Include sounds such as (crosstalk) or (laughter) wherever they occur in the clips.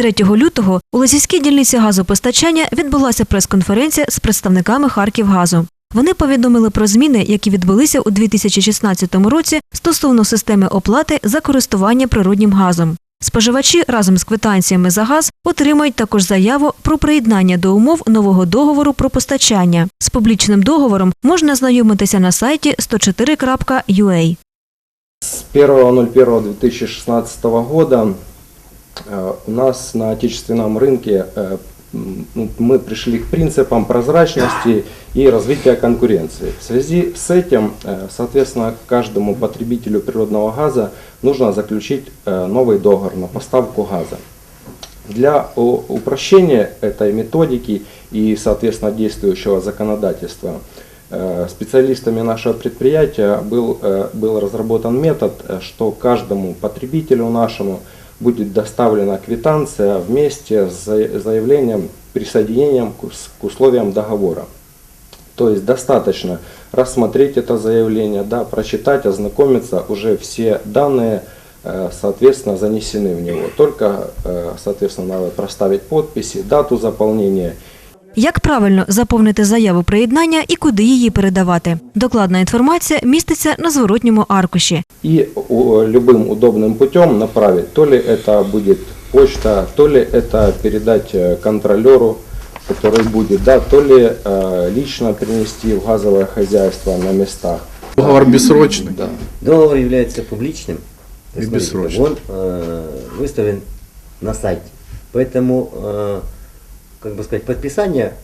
3 лютого у Лозівській дільниці газопостачання відбулася прес-конференція з представниками Харківгазу. Вони повідомили про зміни, які відбулися у 2016 році стосовно системи оплати за користування природнім газом. Споживачі разом з квитанціями за газ отримають також заяву про приєднання до умов нового договору про постачання. З публічним договором можна знайомитися на сайті 104.ua. С 1.01.2016 года у нас на отечественном рынке э, ну, мы пришли к принципам прозрачности и развития конкуренции. В связи с этим, э, соответственно, каждому потребителю природного газа нужно заключить э, новый договор на поставку газа. Для упрощения этой методики и, соответственно, действующего законодательства э, специалистами нашего предприятия был, э, был разработан метод, э, что каждому потребителю нашему будет доставлена квитанция вместе с за- заявлением, присоединением к условиям договора. То есть достаточно рассмотреть это заявление, да, прочитать, ознакомиться, уже все данные, э, соответственно, занесены в него. Только, э, соответственно, надо проставить подписи, дату заполнения Як правильно заповнити заяву приєднання і куди її передавати? Докладна інформація міститься на зворотньому аркуші. и у- любым удобным путем направить. То ли это будет почта, то ли это передать э, контролеру, который будет, да, то ли э, лично принести в газовое хозяйство на местах. Договор бессрочный. Да. Договор является публичным. И Смотрите, бессрочным. Он э, выставлен на сайте. Поэтому, э, как бы сказать, подписание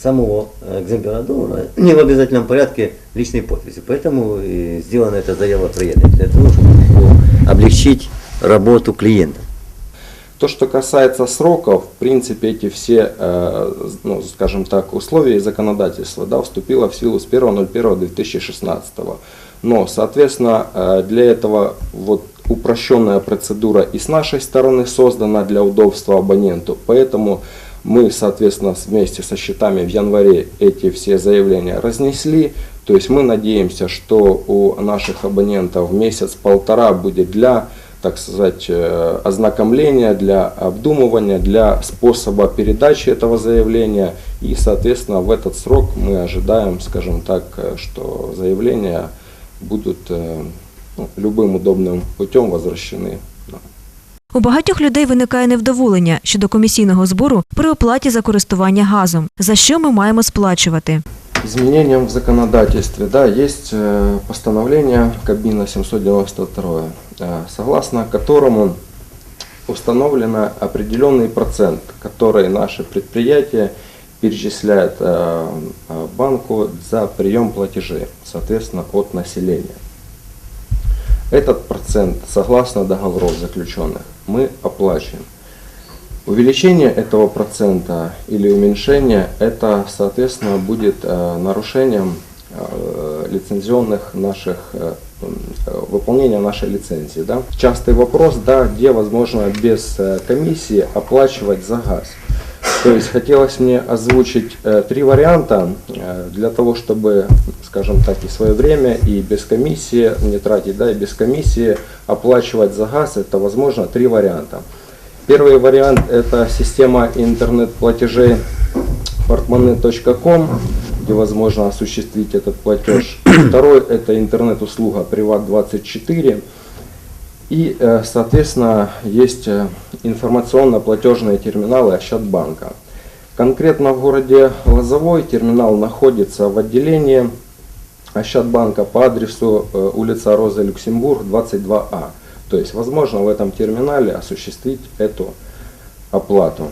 самого э, экземпляра договора (clears throat) не в обязательном порядке личной подписи. Поэтому и сделана эта заява приятной для того, чтобы облегчить работу клиента. То, что касается сроков, в принципе, эти все, э, ну, скажем так, условия и законодательства да, вступило в силу с 1.01.2016. Но, соответственно, э, для этого вот упрощенная процедура и с нашей стороны создана для удобства абоненту. Поэтому мы, соответственно, вместе со счетами в январе эти все заявления разнесли. То есть мы надеемся, что у наших абонентов месяц-полтора будет для так сказать, э, ознакомления, для обдумывания, для способа передачи этого заявления. И, соответственно, в этот срок мы ожидаем, скажем так, э, что заявления будут э, ну, любым удобным путем возвращены. У багатьох людей виникає невдоволення щодо комісійного збору при оплаті за користування газом. За що ми маємо сплачувати? Изменениям в законодательстве, да, есть э, постановление Кабмина 792, э, согласно которому установлено определенный процент, который наши предприятия перечисляют э, э, банку за прием платежей, соответственно, от населения. Этот процент, согласно договоров заключенных, мы оплачиваем. Увеличение этого процента или уменьшение, это, соответственно, будет э, нарушением э, лицензионных наших, э, выполнения нашей лицензии. Да? Частый вопрос, да, где возможно без комиссии оплачивать за газ. То есть хотелось мне озвучить э, три варианта э, для того, чтобы, скажем так, и свое время, и без комиссии не тратить, да, и без комиссии оплачивать за газ, это возможно три варианта. Первый вариант это система интернет-платежей portmoney.com, где возможно осуществить этот платеж. Второй это интернет-услуга Приват24. И, э, соответственно, есть э, информационно-платежные терминалы Ощадбанка. Конкретно в городе Лозовой терминал находится в отделении Ощадбанка по адресу э, улица Роза Люксембург, 22А. То есть, возможно, в этом терминале осуществить эту оплату.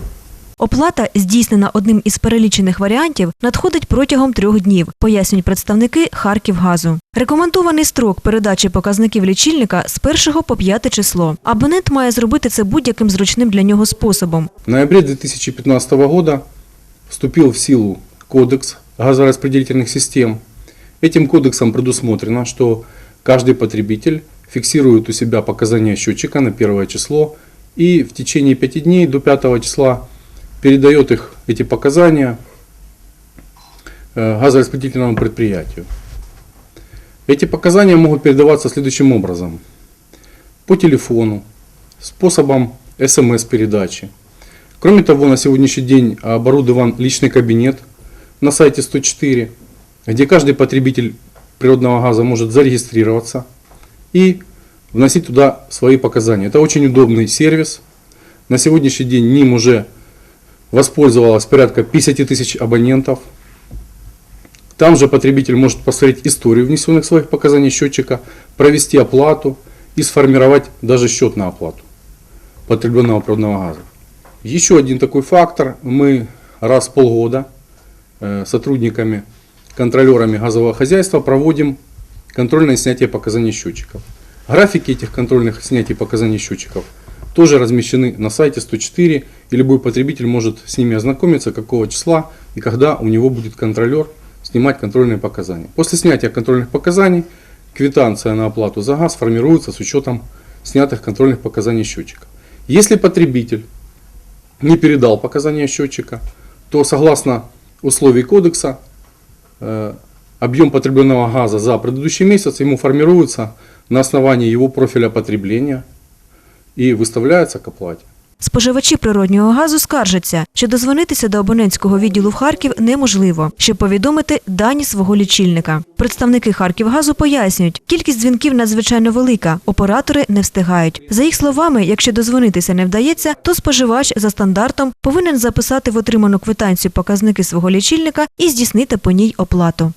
Оплата, здійснена одним із перелічених варіантів, надходить протягом трьох днів, пояснюють представники Харківгазу. Рекомендований строк передачі показників лічильника з 1 по 5 число. Абонент має зробити це будь-яким зручним для нього способом. В ноябре 2015 года вступил в силу Кодекс газораспределительных систем. Этим кодексом предусмотрено, что каждый потребитель фиксирует у себя показания счетчика на первое число и в течение 5 дней до 5 числа передает их, эти показания, э, газораспределительному предприятию. Эти показания могут передаваться следующим образом. По телефону, способом смс-передачи. Кроме того, на сегодняшний день оборудован личный кабинет на сайте 104, где каждый потребитель природного газа может зарегистрироваться и вносить туда свои показания. Это очень удобный сервис. На сегодняшний день ним уже воспользовалось порядка 50 тысяч абонентов. Там же потребитель может посмотреть историю внесенных своих показаний счетчика, провести оплату и сформировать даже счет на оплату потребленного природного газа. Еще один такой фактор. Мы раз в полгода э, сотрудниками, контролерами газового хозяйства проводим контрольное снятие показаний счетчиков. Графики этих контрольных снятий показаний счетчиков тоже размещены на сайте 104, и любой потребитель может с ними ознакомиться, какого числа и когда у него будет контролер снимать контрольные показания. После снятия контрольных показаний квитанция на оплату за газ формируется с учетом снятых контрольных показаний счетчика. Если потребитель не передал показания счетчика, то согласно условий кодекса э, объем потребленного газа за предыдущий месяц ему формируется на основании его профиля потребления и выставляется к оплате. Споживачі природнього газу скаржаться, що дозвонитися до абонентського відділу в Харків неможливо, щоб повідомити дані свого лічильника. Представники Харківгазу пояснюють, кількість дзвінків надзвичайно велика, оператори не встигають. За їх словами, якщо дозвонитися не вдається, то споживач за стандартом повинен записати в отриману квитанцію показники свого лічильника і здійснити по ній оплату.